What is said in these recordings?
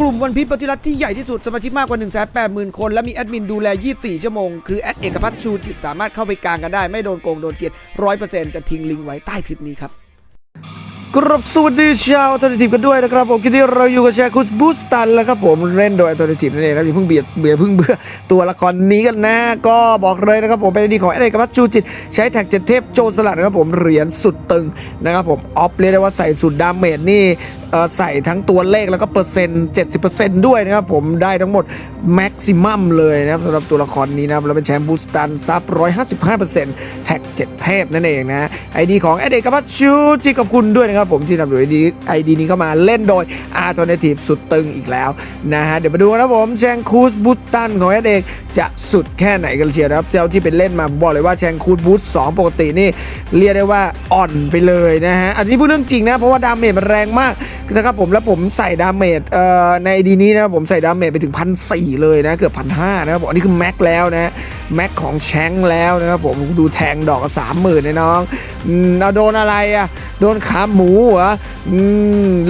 กลุ่มวันพีชปฏิรัติที่ใหญ่ที่สุดสมาชิกมากกว่า 1 8 0 0 0 0 คน และมีแอดมินดูแล 24 ชั่วโมง คือแอดเอกพัฒน์ชูจิตสามารถเข้าไปกลางกันได้ ไม่โดนโกงโดนเกลียด100%จะทิ้งลิงก์ไว้ใต้คลิปนี้ครับกรบสวัสดีชาวอัลเทอร์เนทีฟกันด้วยนะครับผมคิดที่เราอยู่กับแชร์คุสบูสตันแล้วครับผมเล่นโดยอัลเทอร์เนทีฟนั่นเองครับอย่าเพิ่งเบียดเบียดเพิ่งเบื่อตัวละครนี้กันนะ ก็บอกเลยนะครับผมเป็นไอดีของเอกพัฒน์ชูจิต ใช้แท็กเจ็ดเทพโจรสลัดนะครับผมเหรียญสุดตึงนะครับผมออฟเรียกได้ว่าใส่สุดดาเมจนี่ใส่ทั้งตัวเลขแล้วก็เปอร์เซ็นต์70%ด้วยนะครับผมได้ทั้งหมดแม็กซิมัมเลยนะครับสำหรับตัวละครนี้นะครับแล้วเป็นแชมป์บูสตันซับ155%แท็กเจ็ดเทพนั่นเองนะไอดีของเอเดกพัฒน์ชูจิตขอบคุณด้วยนะครับผมที่นำโดยไอดีนี้เข้ามาเล่นโดยอาร์ต n นทีฟสุดตึงอีกแล้วนะฮะเดี๋ยวมาดูนะผมแชงคูสบูสตันของเอเดกจะสุดแค่ไหนกันเชียวนะครับเจ้าที่เป็นเล่นมาบอกเลยว่าแชงคูสบูสสองปกตินี่เรียกได้ว่าอ่อนไปเลยนะฮะอันนี้พูดเรื่องจริงนะเพราะว่าดาเมจมันแรงมากนะครับผมแล้วผมใส่ดาเมจเอ่อในดีนี้นะครับผมใส่ดาเมจไปถึงพันสเลยนะเกือบพันห้านะครับผมอันนี้คือแม็กแล้วนะแม็กของแชงแล้วนะครับผมดูแทงดอกสามหมื่นนะน้องเอาโดนอะไรอะโดนขาหมูเหรอ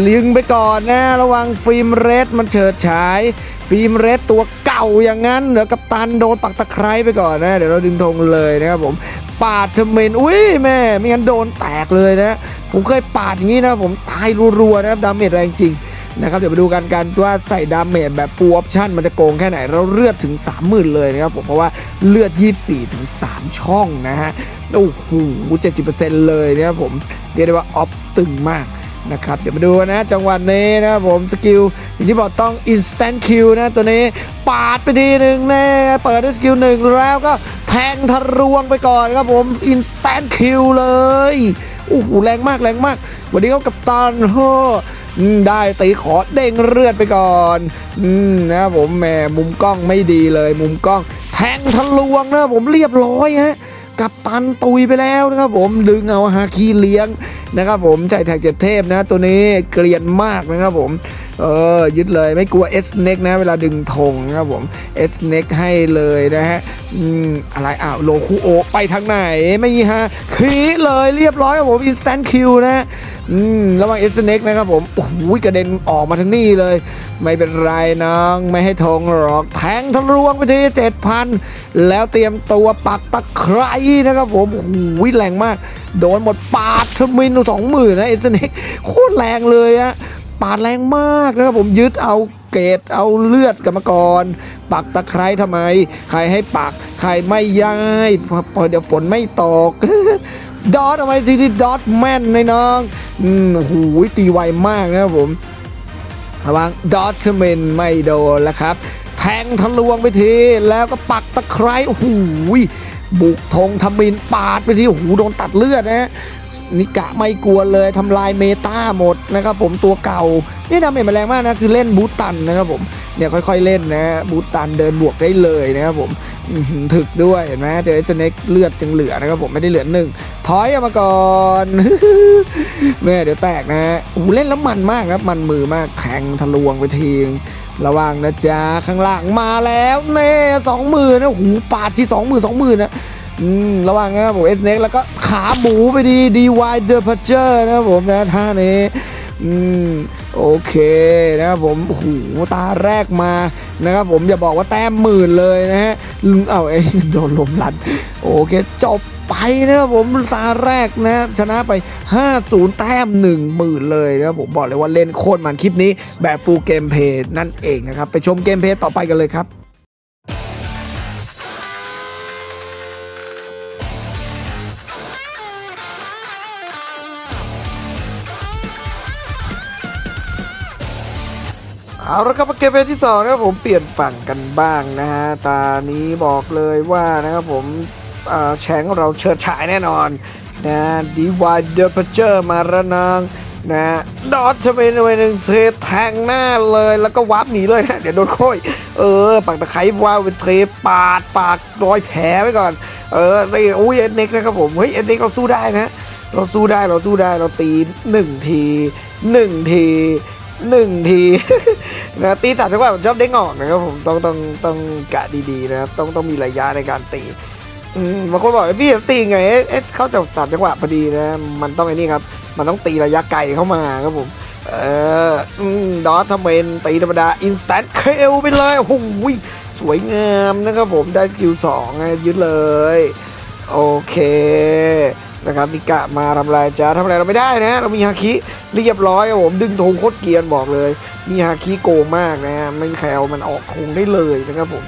ลิงไปก่อนนะระวังฟิล์มเรดมันเฉิดฉาย ฟิล์มเรดตัวเก่าอย่างนั้นเดี๋ยวกัปตันโดนปักตะไคร้ไปก่อนนะเดี๋ยวเราดึงธงเลยนะครับผมปาดเทเมนอุ้ยแม่ไม่งั้นโดนแตกเลยนะ ผมเคยปาดอย่างนี้นะผมตายรัวๆนะครับดาเมจแรงจริงนะครับเดี๋ยวไปดูกันกันว่าใส่ดาเมจแบบฟูลออปชั่นมันจะโกงแค่ไหน เราเลือดถึง 30,000 เลยนะครับผมเพราะว่าเลือด 24 ถึง 3 ช่องนะฮะโอ้โห70%เลยนะครับผมเรียกได้ว่าออฟตึงมากนะครับเดี๋ยวมาดูนะจังหวะนี้นะครับผมสกิลอย่างที่บอกต้อง instant kill นะตัวนี้ปาดไปทีหนึ่งแน่เปิดด้วยสกิลหนึ่งแล้วก็แทงทะลวงไปก่อนครับผม instant kill เลย โอ้โหแรงมากแรงมาก วันนี้เขากับตันโฮอืมได้ตีขอเด้งเลือดไปก่อนอืมนะครับผมแหมมุมกล้องไม่ดีเลย มุมกล้อง แทงทะลวงนะผมเรียบร้อยฮะกับตันตุยไปแล้วนะครับผมดึงเอาฮาคีเลี้ยงนะครับผมใจแท็กเจ็ดเทพนะ ตัวนี้เกลียนมากนะครับผมเออยึดเลยไม่กลัว S n e c นะ เวลาดึงธงนะครับผม S n e c ให้เลยนะฮะ อืมอะไรอ้าวโลคูโอไปทางไหนไม่ฮะคีเลยเรียบร้อยครับผมอินสแตนคิวนะอืมระวัง S n e c นะครับผมโอ้โหกระเด็นออกมาทางนี้เลย ไม่เป็นไรน้องไม่ให้ทงหรอกแทงทะลวงไปทีเจ็ดพันแล้วเตรียมตัวปักตะไคร้นะครับผมโอ้โหแรงมาก โดนหมดปาดชมินสองหมื่นนะเอสเน็กโคตรแรงเลยอะปาดแรงมากนะครับผมยึดเอา เกรดเอาเลือดกรรมกร ปักตะไคร้ทำไม ใครให้ปัก ใครไม่ย้ายพอเดี๋ยวฝนไม่ตกดอทเอาไว้ที่ที่ดอทแม่นในน้องอืมโอ้โหตีไวมากนะครับผมระวังดอทเมนไม่โดนแล้วครับ แทงทะลวงไปทีแล้วก็ปักตะไคร้โอ้โหบุกธงทมินปาดไปทีโอ้โหโดนตัดเลือดนะฮะ นิกะไม่กลัวเลยทำลายเมตาหมดนะครับผมตัวเก่านี่ดาเมจมันแรงมากนะคือเล่นบูตตันนะครับผมเนี่ยค่อยๆเล่นนะบูตตันเดินบวกได้เลยนะครับผมถึกด้วยเห็นไหมเจอสเน็กเลือดจึงเหลือนะครับผมไม่ได้เหลือหนึ่งถอยออกมาก่อนแม่เดี๋ยวแตกนะโอ้เล่นแล้วมันมากครับมันมือมากแทงทะลวงไปทีงระวังนะจ๊ะข้างล่างมาแล้วเน่สองหมื่นนะโอ้โหปาดที่สองหมื่นสองหมื่นนะ อืมระวังนะครับผมเอสเน็กแล้วก็ขาหมูไปดีดีวายเดอร์พัชเจอร์นะครับผมนะท่านี้อืมโอเคนะครับผมโอ้โหตาแรกมานะครับผมอย่าบอกว่าแต้มหมื่นเลยนะฮะเอาไอ้ยโดนลมลันโอเคจบไปนะครับผมตาแรกนะชนะไป 5-0 แต้ม1 0,000เลยนะครับผมบอกเลยว่าเล่นโคตรมันคลิปนี้แบบฟูลเกมเพย์นั่นเองนะครับ ไปชมเกมเพย์ต่อไปกันเลยครับ เอาละครับเกมเพลย์ที่2นะครับผมเปลี่ยนฝั่งกันบ้างนะฮะตานี้บอกเลยว่านะครับผมแชงเราเฉิดฉายแน่นอนนะดีวายเดอร์เพเจอร์มาระนางนะดอทจะเป็นไปหนึ่งเทแทงหน้าเลยแล้วก็วาร์ปหนีเลยนะเดี๋ยวโดนโค่อยเออปักตะไคร้วาวเป็นเทปาดฝากรอยแผลไว้ก่อน เออไอ้อุ้ยเอ็นเน็กนะครับผมเฮ้ยเอ็นเน็กเราสู้ได้นะ เราสู้ได้เราสู้ได้เราตีหนึ่งทีหนึ่งที หนึ่งทีนะตีสามจังหวะผมชอบเด้งอกนะครับผมต้องต้องต้องกะดีๆนะครับต้องต้องมีระยะในการตีบางคนบอกพี่ตีไงเอ๊ะเข้าจับสามจังหวะพอดีนะ มันต้องไอ้นี่ครับ มันต้องตีระยะไกลเข้ามาครับผม เอเอดอททำเป็นตีธรรมดาอินสแตนเคลไปเลยโอ้โหสวยงามนะครับผมได้สกิลสองไงยึดเลย โอเค นะครับมิกะมาทำอะไรจ้าทำอะไรเราไม่ได้นะ เรามีฮาคิเรียบร้อยครับผมดึงธงโคตรเกียนบอกเลย มีฮาคิโกงมากนะไม่มีใครเอามันออกธงได้เลยนะครับผม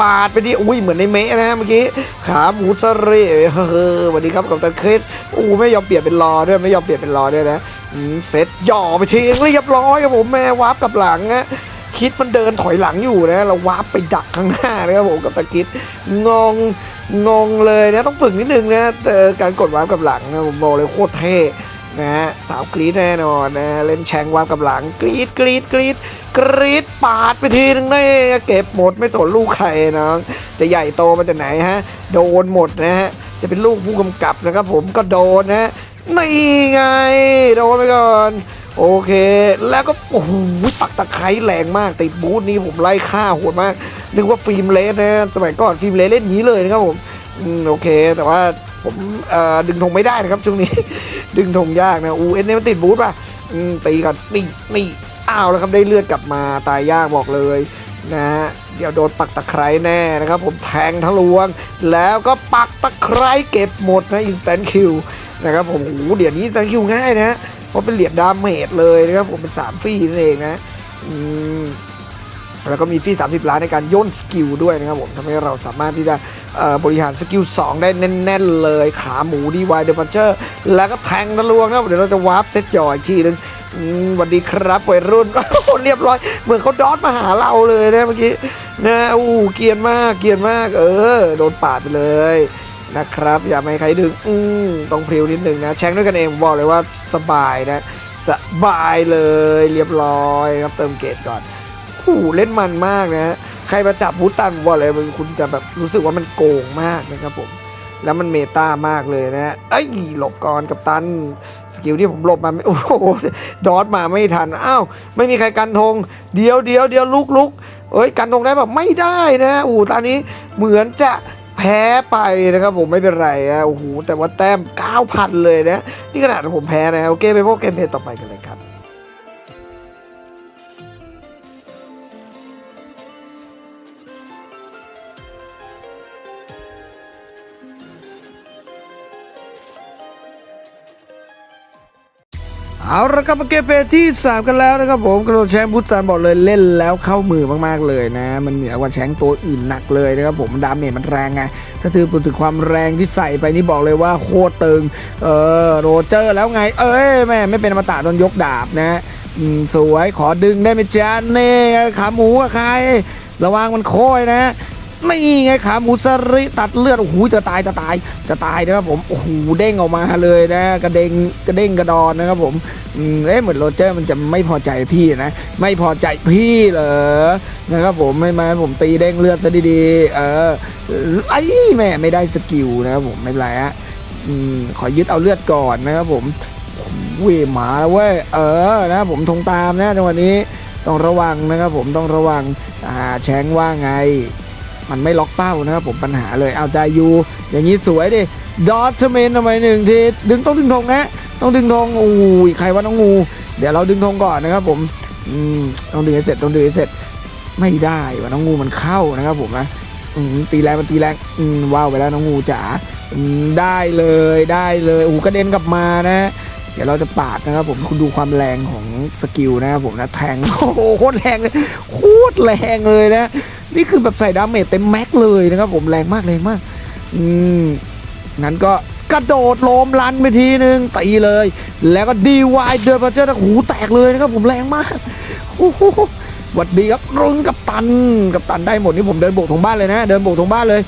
ปาดไปที่อุ้ยเหมือนในเมะนะเมื่อกี้ขาหมูสเรเฮ้อสวัสดีครับกับตันคริสอู้ไม่ยอมเปลี่ยนเป็นรอด้วยไม่ยอมเปลี่ยนเป็นรอด้วยนะเสร็จหย่อไปทีเรียบร้อยครับผมแม่วาร์ปกับหลังนะคิดมันเดินถอยหลังอยู่นะ เราวาร์ปไปดักข้างหน้านะครับผมกับตะคิดงง งงเลยนะต้องฝึกนิดนึงนะแต่การกดวาร์ปกับหลังนะผมบอกเลยโคตรเท่นะฮะสาวกรีดแน่นอนนะเล่นแชงวาร์ปกับหลังกรีดกรีดกรีดกรีดปาดไปทีนึงได้เก็บหมดไม่สนลูกใครน้องจะใหญ่โตมาจากไหนฮะโดนหมดนะฮะจะเป็นลูกผู้กำกับนะครับผมก็โดนนะฮะนี่ไงโดนไปก่อน โอเค แล้วก็โอ้โหปักตะไคร้แรงมากติดบูธนี้ผมไล่ฆ่าโหดมาก นึกว่าฟิล์มเลสนะสมัยก่อนฟิล์มเลสเล่นงนี้เลยนะครับผมโอเค แต่ว่าผมดึงธงไม่ได้นะครับช่วงนี้ ดึงธงยากนะอูเอ็นเนี่ยมันติดบูธป่ะตีก่อนนี่นี่อ้าวแล้วครับได้เลือดกลับมาตายยากบอกเลยนะฮะเดี๋ยวโดนปักตะไคร้แน่นะครับผมแทงทะลวง แล้วก็ปักตะไคร้เก็บหมดนะอินสแตนคิวนะครับผมโอ้เดี๋ยวนี้อินสแตนคิวง่ายนะ ราะเป็นเหรียญดาเมจเลยนะครับผมเป็นสามฟรีนั่นเองนะแล้วก็มีฟรี 30 ล้านในการย่นสกิลด้วยนะครับผมทำให้เราสามารถที่จะบริหารสกิล 2 ได้แน่น ๆ เลย ขาหมูดีวายเดอะพันเชอร์แล้วก็แทงทะลวงนะเดี๋ยวเราจะวาร์ปเซตย่ออีกทีนึงสวัสดีครับวัยรุ่นเรียบร้อย เหมือนเขาดอทมาหาเราเลยนะเมื่อกี้นะอู้เกียนมากเกียนมาก เออ โดนปาดไปเลย นะครับอย่าไม่ให้ใครดึงอืมต้องพริ้วนิดนึงนะแชงด้วยกันเองบอกเลยว่าสบายนะสบายเลยเรียบร้อยครับเติมเกรดก่อนโอ้เล่นมันมากนะใครมาจับบูตันบอกเลยคุณจะแบบรู้สึกว่ามันโกงมากนะครับผมแล้วมันเมตามากเลยนะฮะเอ้หลบก่อนกับตัน สกิลที่ผมหลบมาโอ้โหดอทมาไม่ทัน อ้าว ไม่มีใครกันธง เดียวเดียวเดียวลุกลุกเอ้ย กันธงได้แบบไม่ได้นะอ้ตอนนี้เหมือนจะ แพ้ไปนะครับผมไม่เป็นไรอะโอ้โหแต่ว่าแต้ม 9,000 เลยนะ นี่ขนาดผมแพ้นะโอเคไปพบเกมเพลย์ต่อไปกันเลยครับ เอาละครับเกมเพลย์ที่ 3 กันแล้วนะครับผมกระโดดแชงบุตซันบอกเลยเล่นแล้วเข้ามือมากๆเลยนะ มันเหนือกว่าแชงตัวอื่นหนักเลยนะครับผมดาเมจมันแรงไงถ้าถือพูดถึงความแรงที่ใส่ไปนี่บอกเลยว่าโคตรตึงเออโรเจอร์แล้วไง เอ้ยแม่ไม่เป็นอมตะตอนยกดาบนะสวยขอดึงได้ไหมจ๊ะเน่ขาหมูกับใคร ระวังมันโค้ยนะ ไม่ไงขาหมูสริตัดเลือดโอ้โหจะตายจะตายจะตายนะครับผมโอ้โหเด้งออกมาเลยนะ กระเด้งกระเด้งกระดอนนะครับผมเอ๊ะเหมือนโรเจอร์มันจะไม่พอใจพี่นะ ไม่พอใจพี่เหรอนะครับผมไม่มาผมตีเด้งเลือดซะดีๆเออไอ้แม่ไม่ได้สกิลนะครับผมไม่เป็นไรฮะขอยึดเอาเลือดก่อนนะครับผมเว้ยหมาวเว้ยเออนะผมทงตามนะจังหวะนี้ต้องระวังนะครับผมต้องระวังอ่าแชงว่าไง มันไม่ล็อกเป้านะครับผมปัญหาเลยเอาได้ยูอย่างนี้สวยดิดอทเมนทำไมหนึ่งทีดึงต้องดึงธงนะต้องดึงธงโอ้ยใครว่าน้องงู เดี๋ยวเราดึงธงก่อนนะครับผมอืมต้องดึงให้เสร็จต้องดึงให้เสร็จไม่ได้ว่าน้องงูมันเข้านะครับผมนะอืมตีแรงมันตีแรงอืมว้าวไปแล้วน้องงูจ๋าได้เลยได้เลยโอ้กระเด็นกลับมานะ ดี๋ยวเราจะปาดนะครับผมคุณดูความแรงของสกิลนะครับผมนะแทงโอ้โหโคตรแรงเลยโคตรแรงเลยนะ นี่คือแบบใส่ดาเมจเต็มแม็กเลยนะครับผมแรงมากแรงมากอืมงั้นก็กระโดดโลมลันไปทีนึงตีเลย แล้วก็ดีวายเดือร์พัเจอร์หูแตกเลยนะครับผมแรงมากโอ้โหหวัดดีครับรุนกับตันกับตันได้หมดนี่ผมเดินโบกธงบ้านเลยนะ เดินโบกธงบ้านเลย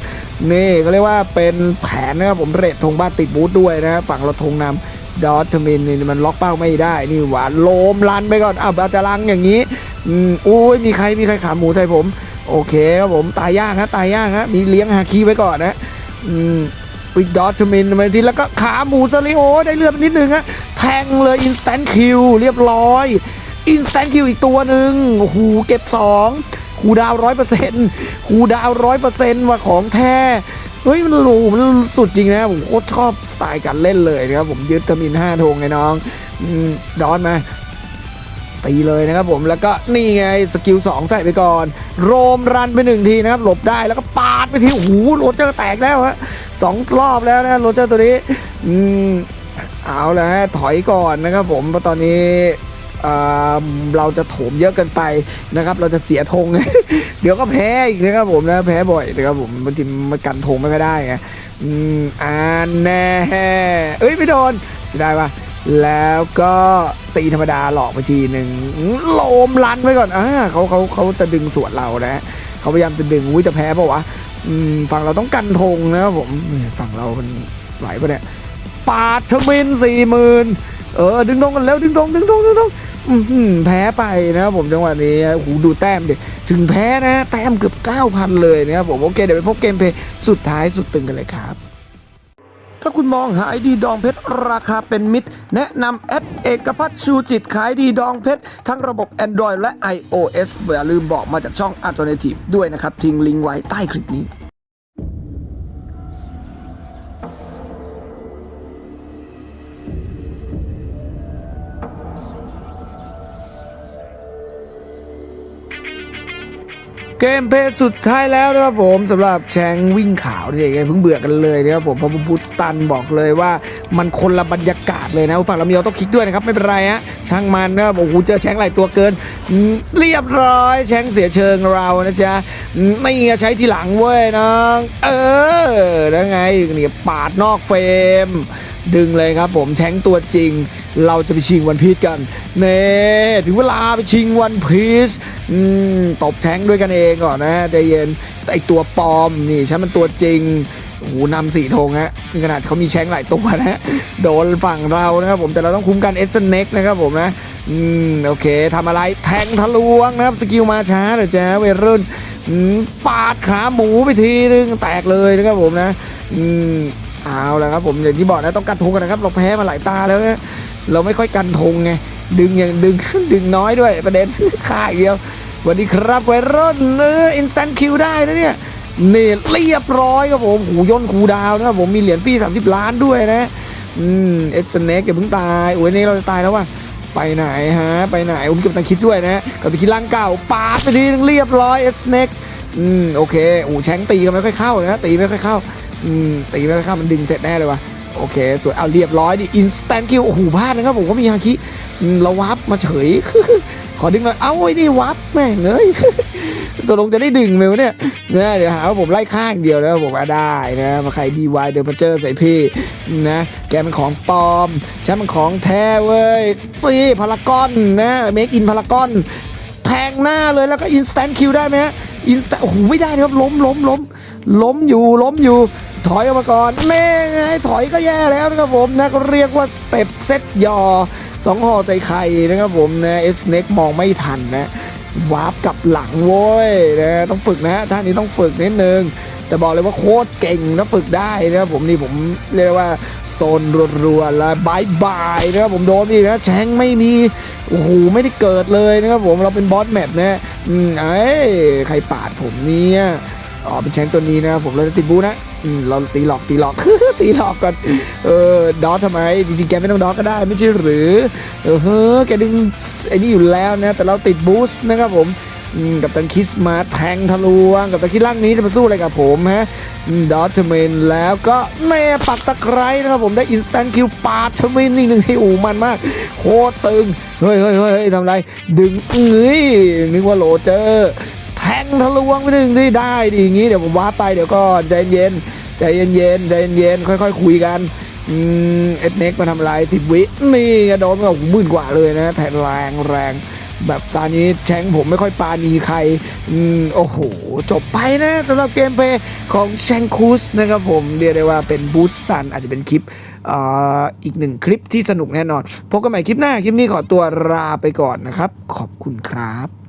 นี่ก็เรียกว่าเป็นแผนนะครับผมเรทงบ้านติดบูธด้วยนะฝั่งเราธงนำ ดอทมินนี่มันล็อกเป้าไม่ได้นี่หวานโลมลันไปก่อนอ้าวบาจารังอย่างนี้อืมอุ้ยมีใครมีใครขาหมูใส่ผม โอเคครับผมตายยากฮะตายยากฮะมีเลี้ยงฮาคีไว้ก่อนนะอืมปิดดอทมินมาทีแล้วก็ขาหมูซาริโอได้เลือดไปนิดนึงฮะแทงเลยอินสแตนคิวเรียบร้อยอินสแตนคิวอีกตัวหนึ่งโอ้โหเก็บ2คูดาวร้อยเปอร์เซ็นต์คูดาวร้อยเปอร์เซ็นต์ว่าของแท้ เฮ้ยมันรูมันสุดจริงนะผมโคตรชอบสไตล์การเล่นเลยนะครับผมยึดทมินห้าธงไงน้องดอนมาตีเลยนะครับผมแล้วก็นี่ไงสกิล2ใส่ไปก่อน โรมรันไปหนึ่งทีนะครับหลบได้แล้วก็ปาดไปทีโอ้โหโรเจอร์แตกแล้วฮะสองรอบแล้วนะโรเจอร์ตัวนี้ อืมเอาและฮะถอยก่อนนะครับผมเพราะตอนนี้ เราจะโถมเยอะเกินไปนะครับ เราจะเสียธง เดี๋ยวก็แพ้อีกนะครับผมนะแพ้บ่อยนะครับผมบางทีมันกันธงไม่ค่อยได้ไงอ่านแน่เอ้ยไม่โดนเสียดายปะแล้วก็ตีธรรมดาหลอกไปทีหนึ่งโลมลันไว้ก่อนอ่าเขาเขาเขาจะดึงสวนเรานะเขาพยายามจะดึงอุ้ยจะแพ้ปะวะฝั่งเราต้องกันธงนะครับผมฝั่งเรามันไหวปะเนี่ยปาดชมินสี่หมื่นเออดึงธงกันแล้วดึงธงดึงธงดึงธง แพ้ไปนะครับผมจังหวะนี้โอ้โหดูแต้มดิถึงแพ้นะแต้มเกือบ 9,000 เลยนะครับผมโอเคเดี๋ยวไปพบเกมเพย์สุดท้ายสุดตึงกันเลยครับถ้าคุณมองหาไอดีดองเพชรราคาเป็นมิตร แนะนำแอดเอกพัฒชูจิตขายดีดองเพชรทั้งระบบ Android และ iOS อย่าลืมบอกมาจากช่อง Alternative ด้วยนะครับ ทิ้งลิงก์ไว้ใต้คลิปนี้ เกมเพลย์สุดท้ายแล้วนะครับผมสำหรับแชงวิ่งขาวนี่เองเพิ่งเบื่อกันเลยนะครับผมพราะบูสตันบอกเลยว่ามันคนละบรรยากาศเลยนะฝั่งเรามีออโต้คลิกด้วยนะครับไม่เป็นไรฮะช่างมันนะครับโอ้โหเจอแชงหลายตัวเกิน เรียบร้อย แชงเสียเชิงเรานะจ๊ะอืมไม่ใช้ทีหลังเว้ยน้องเออแล้วไงนี่ปาดนอกเฟรมดึงเลยครับผมแชงตัวจริง เราจะไปชิงวันพีชกันเน่ถึงเวลาไปชิงวันพีชตบแชงด้วยกันเองก่อนนะใจเย็นไอตัวปลอมนี่ฉันมันตัวจริงโอ้โหนำสี่ธงฮะขนาดเขามีแชงหลายตัวนะ โดนฝั่งเรานะครับผมแต่เราต้องคุ้มกันเอสเน็กนะครับผมนะอืมโอเคทำอะไรแทงทะลวงนะครับสกิลมาช้าเดี๋ยวจ้าเวรุ่นปาดขาหมูไปทีนึงแตกเลยนะครับผมนะอืมเอาละครับผมอย่างที่บอกนะต้องกันธงกันนะครับเราแพ้มาหลายตาแล้วนะ เราไม่ค่อยกันธงไงดึงอย่างดึงดึงน้อยด้วยประเด็นค่าอย่างเดียวสวัสดีครับไวรุ่นเอออินสแตนคิวได้นะเนี่ยนี่เรียบร้อยครับผมหูย่นคูดาวนะครับผมมีเหรียญฟรี30 ล้านด้วยนะอืมเอสเน็กอย่าเพิ่งตายโอ้ยนี่เราจะตายแล้วว่ะไปไหนฮะ ไปไหนผมกับตังคิดด้วยนะกับตังคิดร่างเก่าปาดไปทีนึงเรียบร้อยเอสเน็กอืมโอเคโอ้แชงตีก็ไม่ค่อยเข้านะตีไม่ค่อยเข้าอืมตีไม่ค่อยเข้ามันดึงเสร็จแน่เลยวะ โอเค สวยเอาเรียบร้อยดิอินสแตนคิวโอ้โหพลาดนะครับผมก็มีฮาคิเราวับมาเฉย ขอดึงหน่อย เอ้าไอ้นี่วับแม่งเอ้ยตัวลงจะได้ดึงไหมวะเนี่ยนะเดี๋ยวหาว่าผมไล่ข้างเดียวแล้วผมอะได้นะมาใครดีวายเดินมาเจอใส่พี่นะ แกมันของปลอมฉันมันของแท้เว้ยซีพารากอนนะเมคอินพารากอนแทงหน้าเลยแล้วก็อินสแตนคิวได้ไหมฮะอินสแตนโอ้โหไม่ได้ครับล้มล้มล้มล้มอยู่ล้มอยู่ ถอยออกมาก่อนแม่ไงถอยก็แย่แล้วนะครับผมนะเขาเรียกว่าสเต็ปเซตยอสองห่อใส่ไข่นะครับผมนะเอสเน็กมองไม่ทันนะวาร์ปกับหลังโว้ยนะต้องฝึกนะท่านี้ต้องฝึกนิดนึงแต่บอกเลยว่าโคตรเก่งนะฝึกได้นะครับผมนี่ผมเรียกว่าโซนรัวๆแล้วบายบายนะครับผมโดนอีกนะแชงไม่มีโอ้โหไม่ได้เกิดเลยนะครับผมเราเป็นบอสแมปนะไอ้ใครปาดผมเนี่ยอ๋อเป็นแชงตัวนี้นะครับผมเราจะติดบูนะ เราตีหลอกตีหลอกตีหลอกก่อนเออดอททำไมจริงๆแกไม่ต้องดอทก็ได้ไม่ใช่หรือเออเฮ้อแกดึงไอ้นี่อยู่แล้วนะแต่เราติดบูสต์นะครับผมกับตันคิสมาแทงทะลวง กับตันคิดร่างนี้จะมาสู้อะไรกับผมฮะดอทเมนแล้วก็แม่ปักตะไคร้นะครับผมได้อินสแตนคิวปาดเมนอีกหนึ่งที่อูมันมาก โคตรตึง เฮ้ยเฮ้ยเฮ้ยทำไร ดึงเอ้ยนึกว่าโหลเจอ งทะลวงไปหนึ่งที่ได้ดีอย่างงี้เดี๋ยวผมว้าไปเดี๋ยวก่อนใจเย็นใจเย็นเย็นใจเย็นค่อย ๆ คุยกันเอสเน็กมาทำอะไรสิบวิ นี่โดนมาหมื่นกว่าเลยนะแทนแรงแรงแบบตอนนี้แชงผมไม่ค่อยปานีใครอโอ้โห จบไปนะสำหรับเกมเพย์ของแชงคูสนะครับผม เรียกได้ว่าเป็นบูสตันอาจจะเป็นคลิปออีกหนึ่งคลิปที่สนุกแน่นอน พบกันใหม่คลิปหน้า คลิปนี้ขอตัวลาไปก่อนนะครับ ขอบคุณครับ